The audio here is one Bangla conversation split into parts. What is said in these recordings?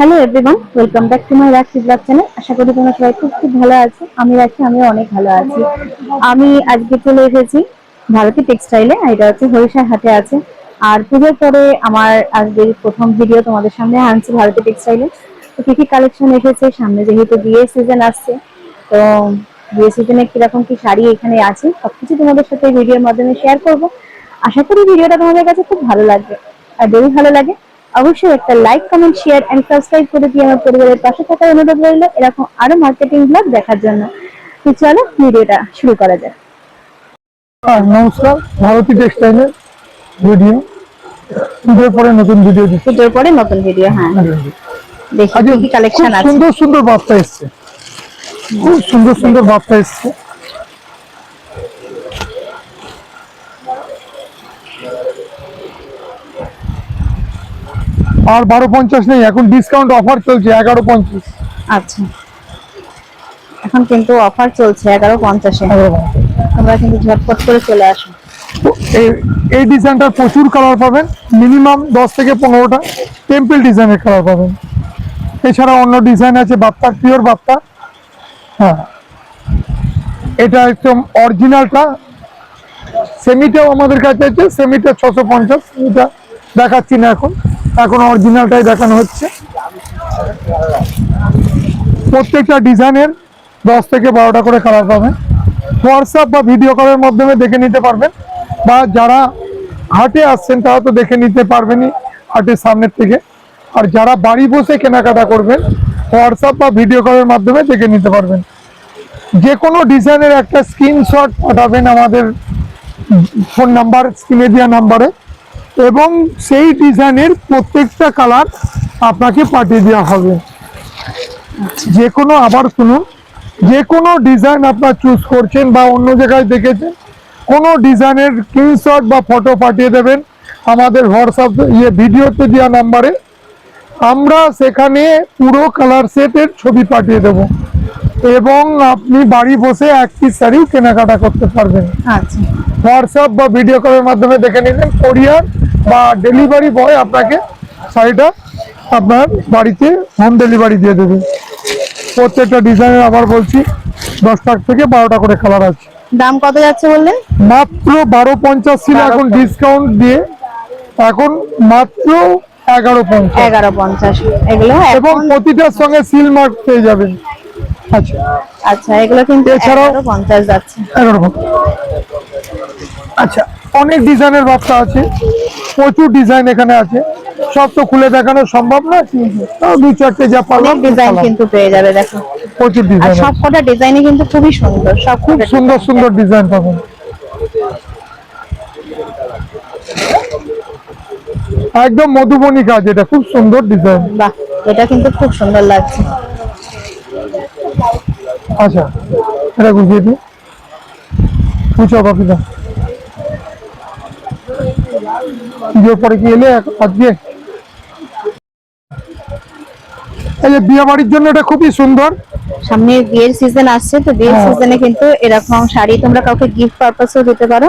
Hello everyone welcome back to my Rakhi vlog channel আশা করি তোমরা সবাই খুব খুব ভালো আছো। আমি রাখি, আমিও অনেক ভালো আছি। আমি আজকে চলে এসেছি ভারতী টেক্সটাইলে, এটা হচ্ছে হরিষার হাটে আছে। আর পুজোর পরে আমার আজকের প্রথম ভিডিও তোমাদের সামনে আনছি ভারতী টেক্সটাইলে। তো কি কি কালেকশন এসেছে? সামনে যেহেতু বিয়ের সিজন আসছে, তো বিয়ের সিজনে কীরকম কি শাড়ি এখানে আছে সব কিছু তোমাদের সাথে ভিডিওর মাধ্যমে শেয়ার করব। আশা করি ভিডিওটা তোমাদের কাছে খুব ভালো লাগবে। আর যদি ভালো লাগে। অবশ্যই একটা like comment share and subscribe করে দিয়ে আমার পরিবারের পাশে থাকার অনুরোধ রইল। এরকম আরও মার্কেটিং ব্লগ দেখার জন্য। তো চলো ভিডিওটা শুরু করা যাক। হ্যাঁ নমস্কার। ভারতী টেক্সটাইলের ভিডিও পুজোর পরে নতুন ভিডিও দিচ্ছি। ভিডিওর পরে নতুন ভিডিও হ্যাঁ। দেখি কি কালেকশন আছে। সুন্দর সুন্দর বার্তা এসছে। খুব সুন্দর সুন্দর বার্তা এসছে। আর বারো পঞ্চাশ নেই এখন ডিসকাউন্ট অফার চলছে এগারো পঞ্চাশ। আচ্ছা। এখন কিন্তু অফার চলছে এগারো পঞ্চাশে। তোমরা কিন্তু ঝটপট করে চলে আসো। এই- ডিজাইনটার প্রচুর কালার পাবেন মিনিমাম দশ থেকে পনেরোটা টেম্পল ডিজাইনের কালার পাবেন। এছাড়া অন্য ডিজাইন আছে বাপ্তার পিওর বাপ্তা হ্যাঁ। এটা একদম অরিজিনালটা সেমিটাও আমাদের কাছে আছে সেমিটা ছশো পঞ্চাশ এটা দেখাচ্ছি না এখন। এখন অরিজিনালটাই দেখানো হচ্ছে। প্রত্যেকটা ডিজাইনের দশ থেকে বারোটা করে কালার পাবেন। হোয়াটসঅ্যাপ বা ভিডিও কলের মাধ্যমে দেখে নিতে পারবেন। বা যারা হাটে আসছেন, তারা তো দেখে নিতে পারবেনই হাটের সামনের থেকে। আর যারা বাড়ি বসে কেনাকাটা করবেন হোয়াটসঅ্যাপ বা ভিডিও কলের মাধ্যমে দেখে নিতে পারবেন। যে কোনো ডিজাইনের একটা স্ক্রিনশট পাঠাবেন আমাদের ফোন নাম্বার, স্ক্রিনে দেওয়া নাম্বারে। এবং সেই ডিজাইনের প্রত্যেকটা কালার আপনাকে পাঠিয়ে দেওয়া হবে। যে কোনো আবার শুনুন যে কোনো ডিজাইন আপনার চুজ করছেন বা অন্য জায়গায় দেখেছেন কোনো ডিজাইনের স্ক্রিনশট বা ফটো পাঠিয়ে দেবেন আমাদের হোয়াটসঅ্যাপ ইয়ে ভিডিওতে দেওয়া নাম্বারে। আমরা সেখানে পুরো কালার সেটের ছবি পাঠিয়ে দেব এবং আপনি বাড়ি বসে এক পিস শাড়ি কেনাকাটা করতে পারবেন। আচ্ছা। হোয়াটসঅ্যাপ বা ভিডিও কলের মাধ্যমে দেখে নিলেন কোরিয়ার বা ডেলিভারি বয় আপনাকে শাড়িটা আপনার বাড়িতে হোম ডেলিভারি দিয়ে দেবে। প্রত্যেকটা ডিজাইনের আবার বলছি দশটা থেকে বারোটা করে কালার আছে। দাম কত যাচ্ছে বললে মাত্র বারো পঞ্চাশ ছিল এখন ডিসকাউন্ট দিয়ে এখন মাত্র এগারো পঞ্চাশ। এগারো পঞ্চাশ। এগুলো এবং প্রতিটার সঙ্গে সিল মার্ক পেয়ে যাবেন। আচ্ছা। আচ্ছা এগুলো কিন্তু এছাড়াও- পঞ্চাশ যাচ্ছে। এগারো। আচ্ছা অনেক ডিজাইনের বাচ্চা আছে প্রচুর ডিজাইন এখানে আছে। সব তো খুলে দেখানো সম্ভব না দু চারটে যা পারলাম ডিজাইন কিন্তু পেয়ে যাবে দেখো। প্রচুর ডিজাইন সব কটা ডিজাইনই কিন্তু খুবই সুন্দর সব খুব সুন্দর সুন্দর ডিজাইন পাবেন। একদম মধুবনী কাজ এটা খুব সুন্দর ডিজাইন বাহ এটা কিন্তু খুব সুন্দর লাগছে। আচ্ছা এটা গুছিয়ে দিই। পুজো কপি দাও পুজোর পরে কি এলে আজকে এই যে বিয়ে বাড়ির জন্য এটা খুবই সুন্দর। সামনে বিয়ের সিজন আসছে তো বিয়ের হ্যাঁ। সিজনে কিন্তু এরকম শাড়ি তোমরা কাউকে গিফট পারপাসও দিতে পারো।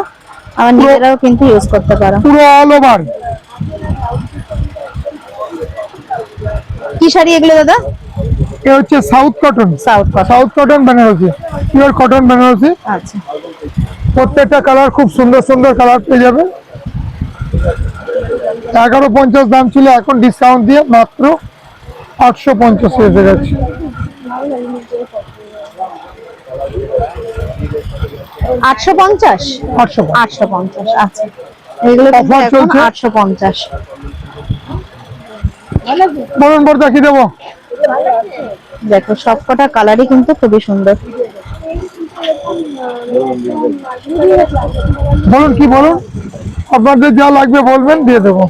আবার নিজেরাও কিন্তু ইউজ করতে পারো। পুরো অল ওভার কি শাড়ি এগুলো দাদা? এ হচ্ছে south cotton south cotton south cotton Benarasi pure cotton Benarasi আচ্ছা। প্রত্যেকটা কালার খুব সুন্দর সুন্দর কালার পেয়ে যাবে। এগারো পঞ্চাশ দাম ছিল এখন ডিসকাউন্ট দিয়ে মাত্র আটশো পঞ্চাশ এসে গেছে আটশো পঞ্চাশ? আটশো আটশো পঞ্চাশ আচ্ছা। এগুলো চলছে? আটশো পঞ্চাশ। দেবো? দেখো সবকটা কালারই কিন্তু খুবই সুন্দর। বলুন কি বলুন? আপনাদের যা লাগবে বলবেন দিয়ে দেবো।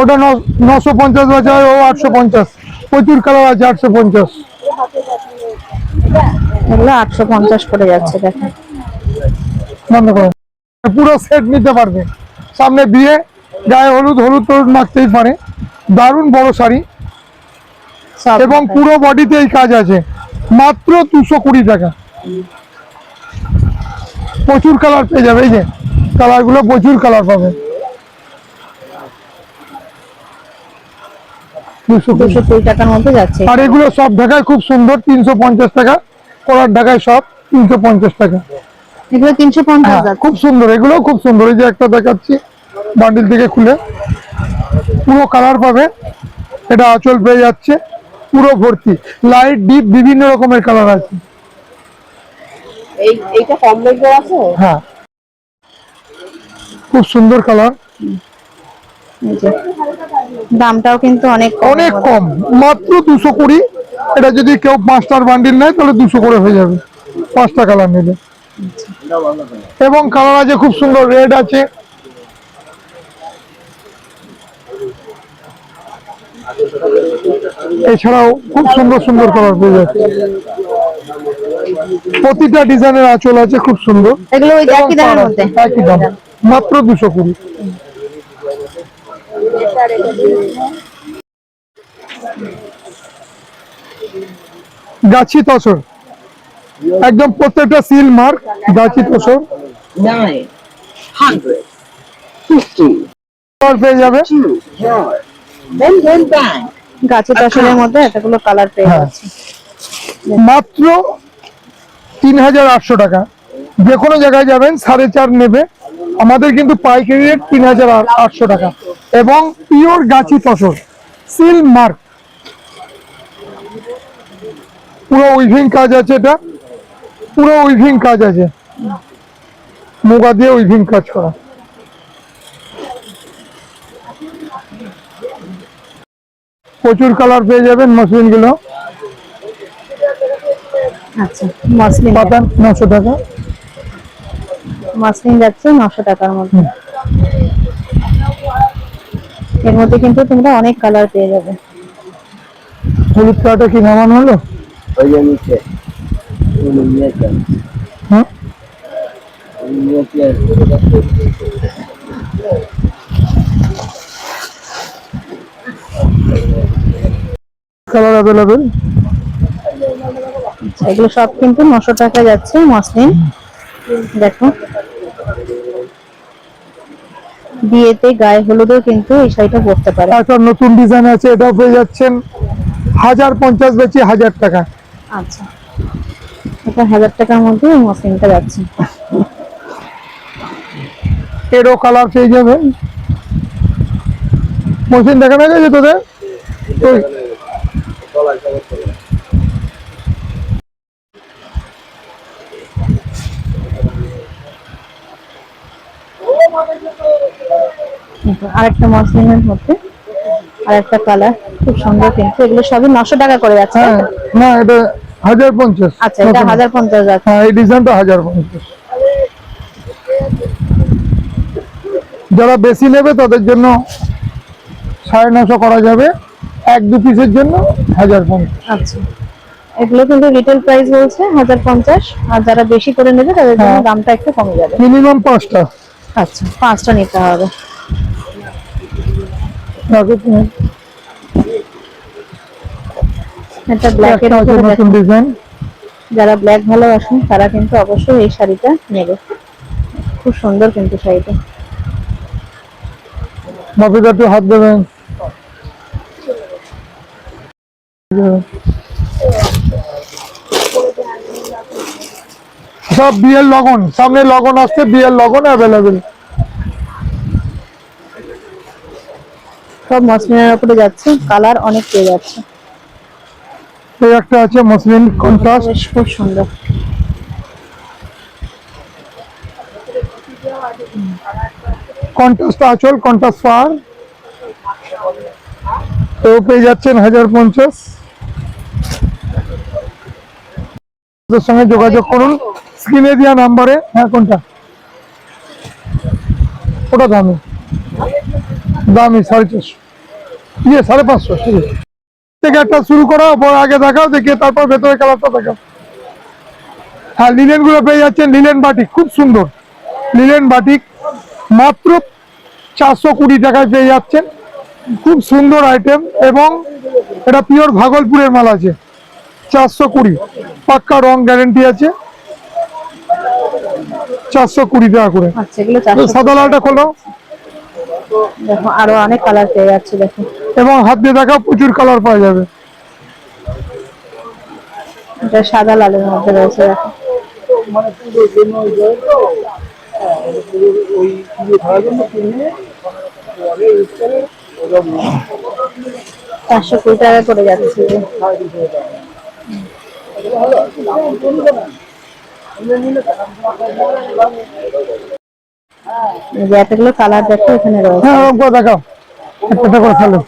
ওটা নশো পঞ্চাশ আছে ও আটশো পঞ্চাশ। প্রচুর কালার আছে আটশো পঞ্চাশ। এগুলো আটশো পঞ্চাশ করে যাচ্ছে দেখো বন্ধ করুন পুরো সেট নিতে পারবে। সামনে বিয়ে গায়ে হলুদ হলুদ মাখতেই পারে। দারুণ বড় শাড়ি। এবং পুরো বডিতে এই কাজ আছে। মাত্র দুশো কুড়ি টাকা। প্রচুর কালার পেয়ে যাবে এই যে। কালারগুলো প্রচুর কালার পাবে। দুশো কুড়ি টাকার মধ্যে যাচ্ছে। আর এগুলো সব ঢাকায় খুব সুন্দর তিনশো পঞ্চাশ টাকা। কলার ঢাকায় সব তিনশো পঞ্চাশ টাকা। এগুলো তিনশো পঞ্চাশ হ্যাঁ, খুব সুন্দর এগুলো খুব সুন্দর। এই যে একটা দেখাচ্ছি বান্ডিল থেকে খুলে। পুরো কালার পাবে। এটা আঁচল পেয়ে যাচ্ছে পুরো ভর্তি। লাইট ডিপ বিভিন্ন রকমের কালার আছে। এইটা কম রেঞ্জের আছে? হ্যাঁ। খুব সুন্দর কালার। দামটাও কিন্তু অনেক অনেক কম মাত্র দুশো কুড়ি। এটা যদি কেউ পাঁচটার বান্ডিল নেয় তাহলে দুশো করে হয়ে যাবে। পাঁচটা কালার নিলে এবং কালার আছে খুব সুন্দর রেড আছে। এছাড়াও খুব সুন্দর সুন্দর কালার পেয়ে যাচ্ছে। প্রতিটা ডিজাইনের আঁচল আছে খুব সুন্দর। এগুলো ওই একই দামের মধ্যে? একই দাম। মাত্র দুশো কুড়ি। গাছি তসর। একদম প্রত্যেকটা সিল মার্ক গাছি তসর। পেয়ে যাবে. গাছের তসরের মধ্যে এতগুলো কালার পেয়ে হ্যাঁ। যাচ্ছে। মাত্র তিন হাজার আটশো টাকা। যে কোনো জায়গায় যাবেন সাড়ে চার নেবে। আমাদের কিন্তু পাইকারি রেট তিন হাজার আটশো টাকা। এবং পিওর গাছি তসর সিল মার্ক। পুরো উইভিং কাজ আছে এটা। পুরো উইভিং কাজ আছে। মুগা দিয়ে উইভিং কাজ করা। প্রচুর কালার পেয়ে যাবেন মসলিনগুলো আচ্ছা মসলিন। পাতান নশো টাকা। মসলিন যাচ্ছে নশো টাকার মধ্যে। এর মধ্যে কিন্তু তোমরা অনেক কালার পেয়ে যাবে। হলুদ কাটা কি নামানো হলো? ওই যে নিচে হ্যাঁ? কালার অ্যাভেলেবেল এগুলো সব কিন্তু নশো টাকা যাচ্ছে মসলিন। দেখো। বিয়েতে গায়ে হলুদও কিন্তু এই শাড়িটা পরতে পারে। একটা নতুন ডিজাইন আছে এটাও পেয়ে যাচ্ছেন হাজার পঞ্চাশ বেচি হাজার টাকা। আচ্ছা। এটা হাজার টাকার মধ্যে এই মসলিনটা যাচ্ছে। এরও কালার পেয়ে যাবেন। মসিন দেখানো গেছে তোদের? আরেকটা মসলিনের মধ্যে কালার খুব সুন্দর কিন্তু। এগুলো সবই নশো টাকা করে যাচ্ছে হ্যাঁ না এটা হাজার পঞ্চাশ। আচ্ছা এটা হাজার পঞ্চাশ যাচ্ছে। হ্যাঁ এই ডিজাইনটা হাজার পঞ্চাশ। যারা বেশি নেবে তাদের জন্য সাড়ে নশো করা যাবে। এক দু পিসের জন্য হাজার পঞ্চাশ। আচ্ছা। এগুলো কিন্তু রিটেল প্রাইস বলছে হাজার পঞ্চাশ। আর যারা বেশি করে নেবে তাদের জন্য হ্যাঁ। দামটা একটু কমে যাবে। মিনিমাম পাঁচটা। আচ্ছা পাঁচটা নিতে হবে। এটা ব্ল্যাকের একটা আছে নতুন ডিজাইন যারা ব্ল্যাক ভালোবাসেন তারা কিন্তু অবশ্যই এই শাড়িটা নেবে। খুব সুন্দর কিন্তু শাড়িটা। একটু হাত দেবেন। সব বিয়ের লগন সামনে লগন আসছে বিয়ের লগন অ্যাভেলেবেল সব মসলিনের উপরে যাচ্ছে কালার অনেক পেয়ে যাচ্ছে। এই একটা আছে মসলিন কন্ট্রাস্ট খুব সুন্দর। কন্ট্রাস্ট আঁচল কন্ট্রাস্ট পার তো পেয়ে যাচ্ছেন হাজার পঞ্চাশ। সঙ্গে যোগাযোগ করুন। স্ক্রিনে দেওয়া নাম্বারে হ্যাঁ কোনটা? ওটা দামি। দামি, সাড়ে চারশো। ইয়ে সাড়ে পাঁচশো, ঠিক আছে। থেকে একটা শুরু করো পর আগে দেখাও দেখিয়ে তারপর ভেতরে কালারটা দেখাও। হ্যাঁ লিলেনগুলো পেয়ে যাচ্ছেন লিলেন বাটিক, খুব সুন্দর। লিলেন বাটিক, মাত্র চারশো কুড়ি টাকায় পেয়ে যাচ্ছেন। খুব সুন্দর আইটেম এবং এটা পিওর ভাগলপুরের মাল আছে। চারশো কুড়ি, পাক্কা রং গ্যারেন্টি আছে। চারশো কুড়ি টাকা করে। আচ্ছা সাদা লালটা খোলো। দেখো আরও অনেক কালার পেয়ে যাচ্ছে দেখো। এবং হাত দিয়ে দেখা প্রচুর কালার পাওয়া যাবে। এটা সাদা লালের মধ্যে রয়েছে দেখো। চারশো কুড়ি টাকা করে যাচ্ছে। এতগুলো কালার দেখো এখানে রয়েছে। হ্যাঁ করে দেখাও একটা করে ফেলো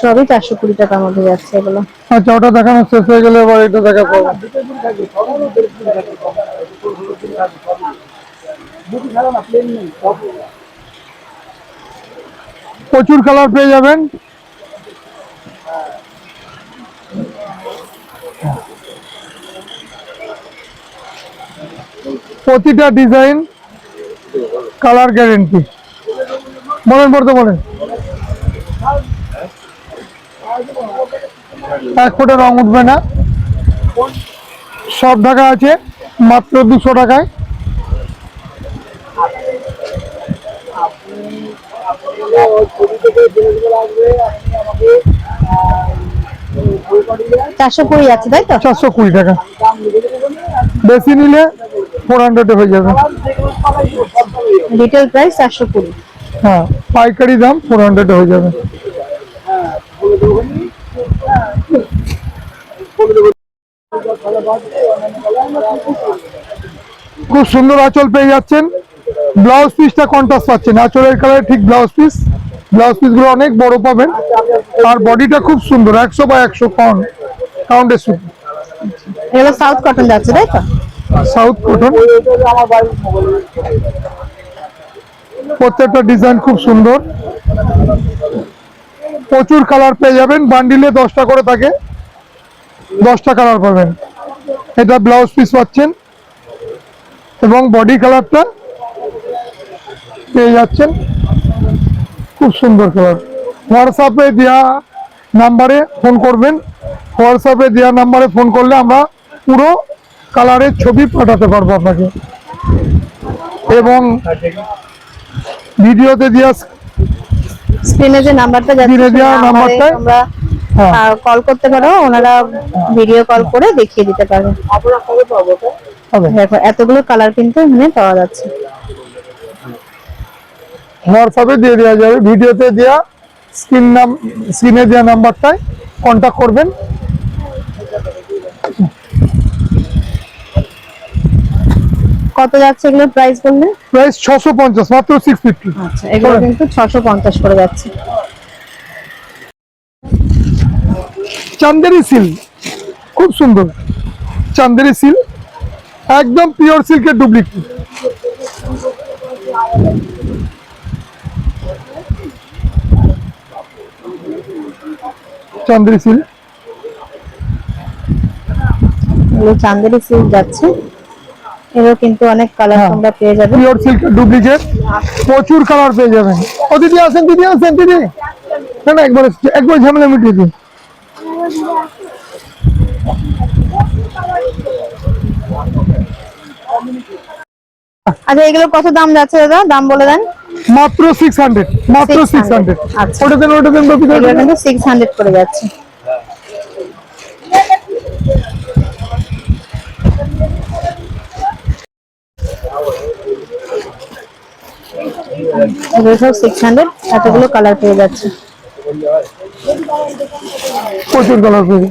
সবই চারশো কুড়ি টাকার মধ্যে যাচ্ছে এগুলো। আচ্ছা ওটা দেখানো শেষ হয়ে গেলে এবার এটা দেখা পাবো দুটো দিন থাকবে সবই দেড় দিন থাকবে ষোলো ষোলো দিন থাকবে সবই দুটি ছাড়া না প্লেন নেই সব প্রচুর কালার পেয়ে যাবেন প্রতিটা ডিজাইন কালার গ্যারেন্টি। বলেন পড়তে বলেন। এক ফোটা রং উঠবে না। সব ঢাকা আছে মাত্র দুশো টাকায়। চারশো কুড়ি আছে তাই তো? চারশো কুড়ি টাকা। বেশি নিলে ফোর হান্ড্রেডে হয়ে যাবে। রিটেল প্রাইস চারশো কুড়ি। হ্যাঁ পাইকারি দাম ফোর হান্ড্রেডে হয়ে যাবে। খুব সুন্দর আঁচল পেয়ে যাচ্ছেন। ব্লাউজ পিসটা কন্ট্রাস্ট পাচ্ছেন। আঁচলের কালার ঠিক ব্লাউজ পিস ব্লাউজ পিসগুলো অনেক বড় পাবেন। আর বডিটা খুব সুন্দর একশো বা একশো কাউন্ট কাউন্টের সুতি এগুলো সাউথ কটন যাচ্ছে তাই তো? South cotton. প্রত্যেকটা ডিজাইন খুব সুন্দর। প্রচুর কালার পেয়ে যাবেন। বান্ডিলে দশটা করে থাকে। দশটা কালার পাবেন। এটা ব্লাউজ পিস পাচ্ছেন। এবং বডি কালারটা পেয়ে যাচ্ছেন। খুব সুন্দর কালার। হোয়াটসঅ্যাপে দেওয়া নাম্বারে ফোন করবেন। হোয়াটসঅ্যাপে দেওয়া নাম্বারে ফোন করলে আমরা পুরো কালারের ছবি পাঠাতে পারব আপনাকে। এবং ভিডিওতে দেওয়া স্ক্রিনে যে নাম্বারটা যাচ্ছে দেওয়া সেই নাম্বারে নাম্বারটায়? তোমরা হ্যাঁ। কল করতে পারো ওনারা ভিডিও কল করে দেখিয়ে দিতে পারবে দেখো এতগুলো কালার কিন্তু এখানে পাওয়া যাচ্ছে। হোয়াটসঅ্যাপে দিয়ে দেওয়া যাবে। ভিডিওতে দেওয়া স্ক্রিন নাম স্ক্রিনে দেওয়া নাম্বারটায় কন্ট্যাক্ট করবেন। কত যাচ্ছে এগুলো প্রাইস বললে? প্রাইস ছশো পঞ্চাশ মাত্র সিক্স ফিফটি আচ্ছা এগুলো কিন্তু ছশো পঞ্চাশ করে যাচ্ছে। চান্দেরি সিল্ক খুব সুন্দর। চান্দেরি সিল্ক একদম পিওর সিল্কের duplicate Chanderi silk Chanderi silk যাচ্ছে। এগুলো কিন্তু অনেক কালার হ্যাঁ। তোমরা পেয়ে যাবে। পিওর সিল্কের ডুপ্লিকেট প্রচুর কালার পেয়ে যাবেন। ও দিদি আসেন দিদি আসেন দিদি। না না একবার একবার ঝামেলা মিটিয়ে দিন। আচ্ছা এগুলো কত দাম যাচ্ছে দাদা? দাম বলে দেন। মাত্র সিক্স হান্ড্রেড মাত্র সিক্স 600 হান্ড্রেড আচ্ছা। ওটা দেন ওটা দেন কিন্তু সিক্স হান্ড্রেড করে যাচ্ছে। এগুলো সব সিক্স হান্ড্রেড এতগুলো কালার পেয়ে যাচ্ছে। প্রচুর কালার পেয়ে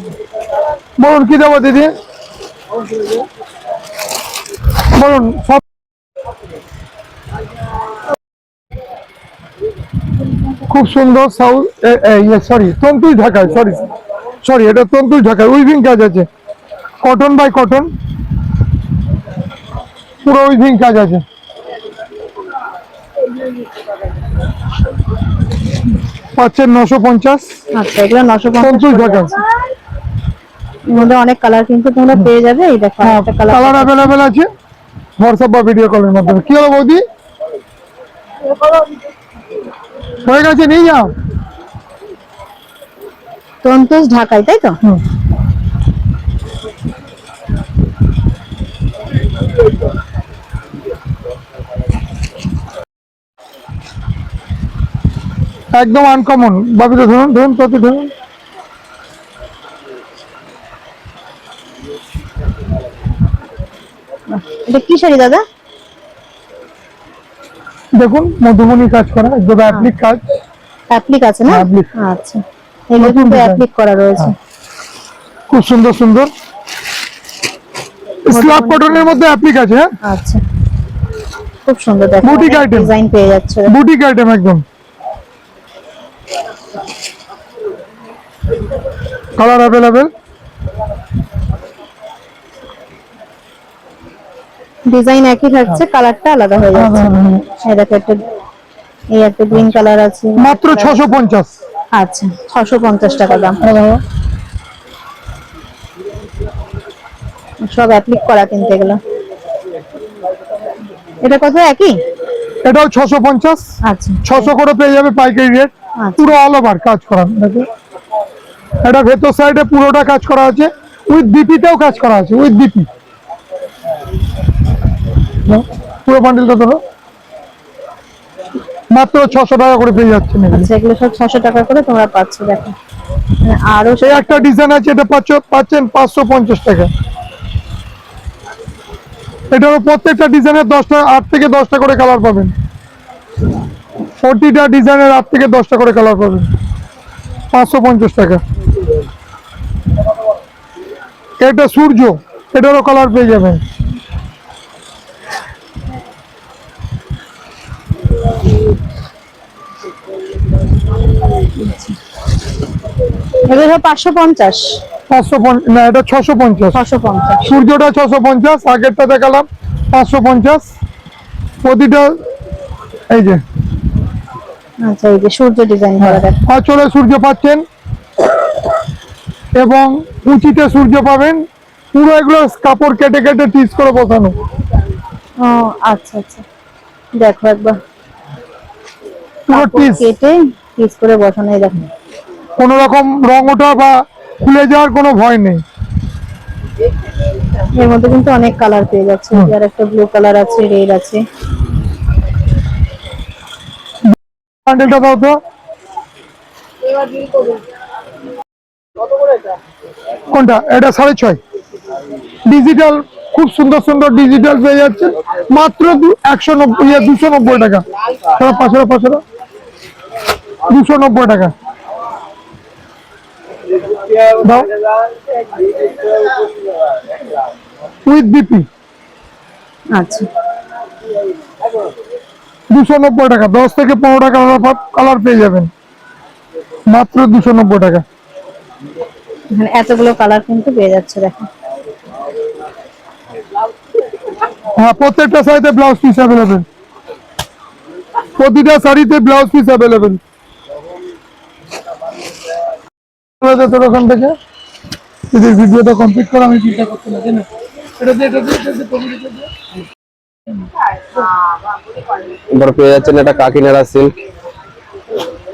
বলুন, কি দেবো দিদি? বলুন, সব খুব সুন্দর সাউথ ইয়ে সরি তন্তুই ঢাকায় সরি সরি এটা তন্তুই ঢাকায় উইভিং কাজ আছে। কটন বাই কটন পুরো উইভিং কাজ আছে। পাচ্ছেন নশো পঞ্চাশ। আচ্ছা এগুলো নশো পঞ্চাশ। এর মধ্যে অনেক কালার কিন্তু তোমরা পেয়ে যাবে এই দেখো হ্যাঁ একটা কালার কালার অ্যাভেলেবেল আছে। হোয়াটসঅ্যাপ বা ভিডিও কলের মাধ্যমে। কি হলো বৌদি? হয়ে গেছে নিয়ে যাও। তন্তুজ ঢাকায় তাই তো? হুম। একদম আনকমন বাবিটা ধরুন ধরুন কত ধরুন। এটা কি শাড়ি দাদা? দেখুন মধুবনী কাজ করা একদম অ্যাপ্লিক কাজ। অ্যাপ্লিক আছে না। আচ্ছা। এগুলো কিন্তু অ্যাপ্লিক করা রয়েছে। খুব সুন্দর সুন্দর। স্ল্যাব কটনের মধ্যে অ্যাপ্লিক আছে হ্যাঁ। আচ্ছা। খুব সুন্দর দেখো Boutique item। ডিজাইন পেয়ে যাচ্ছে। বুটিক আইটেম একদম। কালার অ্যাভেলেবেল ডিজাইন একই থাকছে কালারটা আলাদা হয়ে যাচ্ছে। এই দেখো একটা এই একটা গ্রিন কালার আছে মাত্র ছশো পঞ্চাশ। আচ্ছা ছশো পঞ্চাশ টাকা দাম। সব অ্যাপ্লিক করা কিনতে গেলে। এটা কত একই? এটাও ছশো পঞ্চাশ। আচ্ছা। ছশো করে পেয়ে যাবে পাইকারি রেট আচ্ছা। পুরো অল ওভার কাজ করা। দেখো। এটা ভেতর সাইডে পুরোটা কাজ করা আছে উইথ ডিপিতেও কাজ করা আছে উইথ ডিপি পুরো বান্ডিলটা ধরো। মাত্র ছশো টাকা করে পেয়ে যাচ্ছে আচ্ছা এগুলো সব ছশো টাকা করে তোমরা পাচ্ছ দেখো। মানে আরও সেই একটা ডিজাইন আছে এটা পাচ্ছ পাচ্ছেন পাঁচশো পঞ্চাশ টাকা। এটার প্রত্যেকটা ডিজাইনের দশটা আট থেকে দশটা করে কালার পাবেন। প্রতিটা ডিজাইনের আট থেকে দশটা করে কালার পাবেন। পাঁচশো পঞ্চাশ টাকা। এটা সূর্য এটারও কালার পেয়ে যাবেন। সব পাঁচশো পঞ্চাশ। পাঁচশো না এটা ছশো পঞ্চাশ। ছশো পঞ্চাশ। সূর্যটা ছশো পঞ্চাশ আগেরটা দেখালাম পাঁচশো পঞ্চাশ। প্রতিটা এই যে। আচ্ছা এই যে সূর্য ডিজাইন করা দেখো। আঁচলে সূর্য পাচ্ছেন। এবং কুচিতে সূর্য পাবেন। পুরো এগুলো কাপড় কেটে কেটে টিচ করে বসানো। ও আচ্ছা আচ্ছা। দেখো একবার। পুরো টিচ কেটে পিস করে বসানো এই দেখো। কোনো রকম রং ওঠা বা খুলে যাওয়ার কোনো ভয় নেই। এর মধ্যে কিন্তু অনেক কালার পেয়ে যাচ্ছে। আর একটা ব্লু কালার আছে রেড আছে। বান্ডেলটা দাও তো। কোনটা? এটা সাড়ে ছয়। ডিজিটাল খুব সুন্দর সুন্দর ডিজিটাল পেয়ে যাচ্ছে। মাত্র একশো নব্বই দুশো নব্বই টাকা। সারা পাঁচশো পাঁচশো। দুশো নব্বই টাকা। উইথ বিপি আচ্ছা। দুশো নব্বই টাকা। দশ থেকে পনেরো টাকা কালার পেয়ে যাবেন। মাত্র দুশো নব্বই টাকা। এখানে এতগুলো কালার কিন্তু পেয়ে যাচ্ছে দেখো। হ্যাঁ প্রত্যেকটা শাড়িতে ব্লাউজ পিস অ্যাভেলেবেল প্রতিটা শাড়িতে ব্লাউজ পিস অ্যাভেলেবেল তোর ওখান থেকে যদি ভিডিওটা কমপ্লিট করে আমি চিন্তা করতে লাগে না। এটা দিয়ে এটা দিয়ে এটা দিয়ে। এবার পেয়ে যাচ্ছেন এটা কাকিনাড়া সিল্ক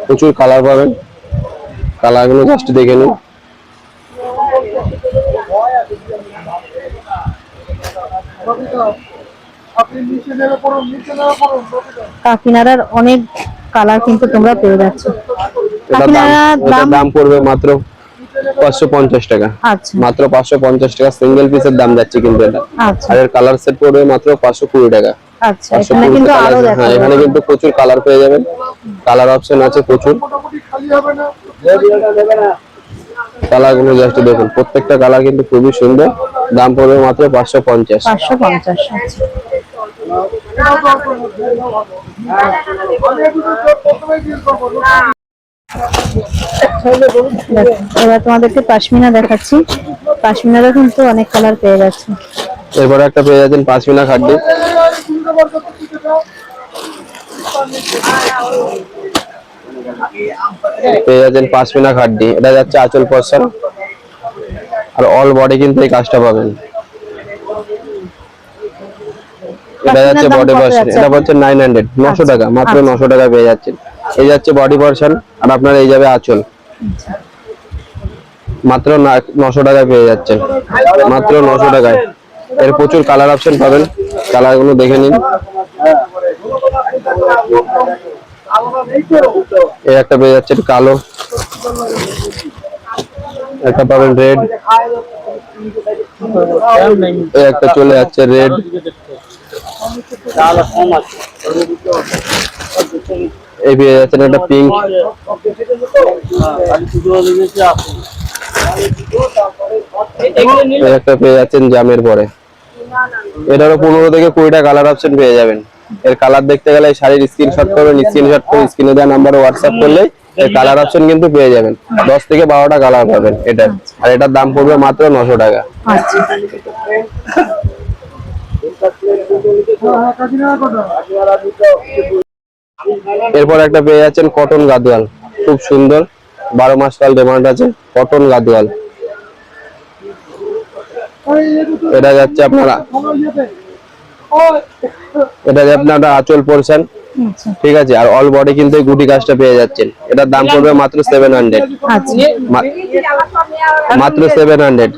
প্রচুর কালার পাবেন। কালারগুলো জাস্ট দেখে নিন আপনি নিচে নেমে পড়ুন নিচে নেমে পড়ুন কাকিনাড়ার অনেক কালার কিন্তু তোমরা পেয়ে যাচ্ছ দাম কাকিনাড়া দাম দাম পড়বে মাত্র পাঁচশো পঞ্চাশ টাকা আচ্ছা মাত্র পাঁচশো পঞ্চাশ টাকা সিঙ্গেল পিসের দাম যাচ্ছে কিন্তু এটা আচ্ছা আর এর কালার সেট পড়বে মাত্র পাঁচশো কুড়ি টাকা আচ্ছা এখানে কিন্তু আরও দেখা হ্যাঁ এখানে কিন্তু প্রচুর কালার পেয়ে যাবেন কালার অপশন আছে প্রচুর মোটামুটি খালি হবে না কালারগুলো জাস্ট দেখুন প্রত্যেকটা কালার কিন্তু খুবই সুন্দর। দাম পড়বে মাত্র পাঁচশো পঞ্চাশ। পাঁচশো পঞ্চাশ আচ্ছা। এবার তোমাদেরকে পাশমিনা দেখাচ্ছি। পাশমিনারও কিন্তু অনেক কালার পেয়ে যাচ্ছে। এরপরে একটা পেয়ে যাচ্ছেন পাঁচমিনা খাড্ডি পেয়ে যাচ্ছেন পাঁচমিনা খাড্ডি। এটা যাচ্ছে আঁচল পশন আর অল বডি কিন্তু এই কাজটা পাবেন। এটা যাচ্ছে বডি এটা হচ্ছে নাইন হান্ড্রেড নশো আচ্ছা, টাকা মাত্র আচ্ছা। নশো টাকা পেয়ে যাচ্ছেন। এই যাচ্ছে বডি আর আপনার এই যাবে আঁচল। মাত্র নশো টাকায় পেয়ে যাচ্ছেন। মাত্র নশো টাকায়। এর প্রচুর কালার অপশন পাবেন। কালারগুলো দেখে নিন। এই একটা পেয়ে যাচ্ছে কালো। একটা পাবেন রেড এই একটা চলে যাচ্ছে রেড এই পেয়ে যাচ্ছেন একটা পিঙ্ক একটা পেয়ে যাচ্ছেন জামের পরে। এটারও পনেরো থেকে কুড়িটা কালার অপশন পেয়ে যাবেন। এর কালার দেখতে গেলে শাড়ির স্ক্রিনশট করবেন স্ক্রিনশট করে স্ক্রিনে দেওয়া নাম্বারে হোয়াটসঅ্যাপ করলে এর কালার অপশন কিন্তু পেয়ে যাবেন। দশ থেকে বারোটা কালার পাবেন এটা। আর এটার দাম পড়বে মাত্র নশো টাকা। আচ্ছা। এরপর একটা পেয়ে যাচ্ছেন কটন গাদোয়াল খুব সুন্দর। বারো মাস কাল ডিমান্ড আছে কটন গাদোয়াল এটা যাচ্ছে আপনারা এটা আপনারা আঁচল পরছেন। আচ্ছা। ঠিক আছে আর অল বডি কিন্তু গুটি কাজটা পেয়ে যাচ্ছেন। এটার দাম পড়বে মাত্র সেভেন হান্ড্রেড আচ্ছা। মাত্র সেভেন হান্ড্রেড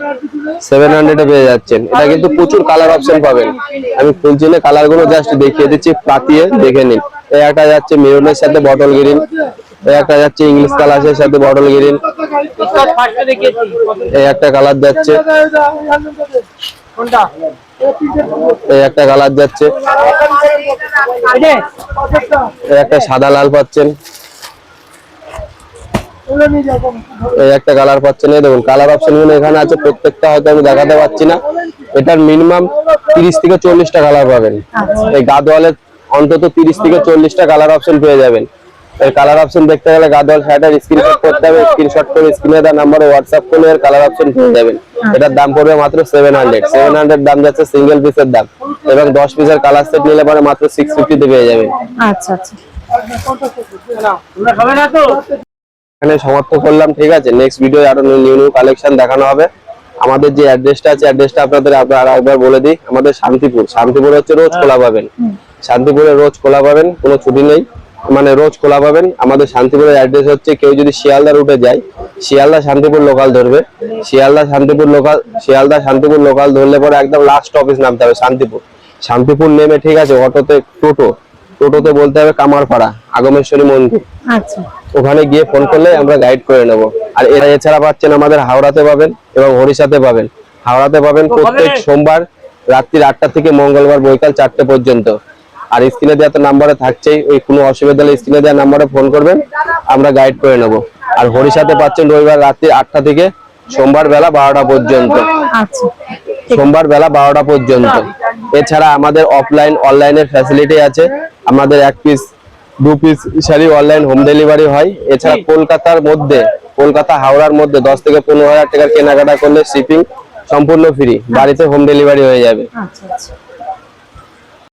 সেভেন হান্ড্রেডে পেয়ে যাচ্ছেন। এটা কিন্তু প্রচুর কালার অপশন পাবেন। আমি ফুলছি না কালারগুলো জাস্ট দেখিয়ে দিচ্ছি পাতিয়ে দেখে নিন। এই একটা যাচ্ছে মেরুনের সাথে বটল গ্রিন এই একটা যাচ্ছে ইংলিশ কালারের সাথে বটল গ্রিন এই একটা কালার যাচ্ছে। এই একটা কালার যাচ্ছে। এই একটা সাদা লাল পাচ্ছেন। এই একটা কালার পাচ্ছেন। এই দেখুন কালার অপশনগুলো এখানে আছে। প্রত্যেকটা হয়তো আমি দেখাতে পাচ্ছি না। এটার মিনিমাম তিরিশ থেকে চল্লিশটা কালার পাবেন। এই গাদোয়ালের অন্তত তিরিশ থেকে চল্লিশটা কালার অপশন পেয়ে যাবেন। এর কালার অপশন দেখতে গেলে গাদোয়াল শাড়িটার স্ক্রিনশট করতে হবে। স্ক্রিনশট করে স্ক্রিনে দেওয়া নাম্বারে হোয়াটসঅ্যাপ করলে এর কালার অপশন পেয়ে যাবেন এটার দাম পড়বে মাত্র সেভেন হান্ড্রেড সেভেন হান্ড্রেড দাম যাচ্ছে সিঙ্গেল পিসের দাম। এবং দশ পিসের কালার সেট নিলে পরে মাত্র সিক্স ফিফটিতে পেয়ে যাবেন আচ্ছা আচ্ছা। এখানে সমাপ্ত করলাম ঠিক আছে? নেক্সট ভিডিও আরও নিউ নিউ কালেকশন দেখানো হবে। আমাদের যে অ্যাড্রেসটা আছে অ্যাড্রেসটা আপনাদের আবার আরেকবার বলে দিই। আমাদের শান্তিপুর। শান্তিপুর হচ্ছে রোজ খোলা পাবেন। শান্তিপুরে রোজ খোলা পাবেন কোনো ছুটি নেই। মানে রোজ খোলা পাবেন। আমাদের শান্তিপুরের অ্যাড্রেস হচ্ছে কেউ যদি শিয়ালদা রুটে যায় শিয়ালদা শান্তিপুর লোকাল ধরবে। শিয়ালদা শান্তিপুর লোকাল শিয়ালদা শান্তিপুর লোকাল ধরলে পরে একদম লাস্ট অফিস নামতে হবে শান্তিপুর। শান্তিপুর নেমে ঠিক আছে অটোতে টোটো। টোটোতে বলতে হবে কামারপাড়া আগমেশ্বরী মন্দির। আচ্ছা। ওখানে গিয়ে ফোন করলে আমরা গাইড করে নেব। আর এরা এছাড়া পাচ্ছেন আমাদের হাওড়াতে পাবেন এবং হরিষাতে পাবেন। হাওড়াতে পাবেন প্রত্যেক সোমবার রাত্রি আটটা থেকে মঙ্গলবার বৈকাল চারটে পর্যন্ত। আর স্ক্রিনে দেওয়া তো নাম্বারে থাকছেই ওই কোনো অসুবিধা হলে স্ক্রিনে দেওয়া নাম্বারে ফোন করবেন আমরা গাইড করে নেব। আর হরিষাতে পাচ্ছেন রবিবার রাত্রি আটটা থেকে সোমবার বেলা বারোটা পর্যন্ত। আচ্ছা। সোমবার বেলা বারোটা পর্যন্ত। এছাড়া আমাদের অফলাইন অনলাইনের ফ্যাসিলিটি আছে। আমাদের এক পিস দু piece sari online home delivery হয়। এছাড়া কলকাতার মধ্যে কলকাতা হাওড়ার মধ্যে দশ থেকে পনেরো হাজার টাকার কেনাকাটা করলে শিপিং সম্পূর্ণ ফ্রি বাড়িতে হোম ডেলিভারি হয়ে যাবে। আচ্ছা আচ্ছা।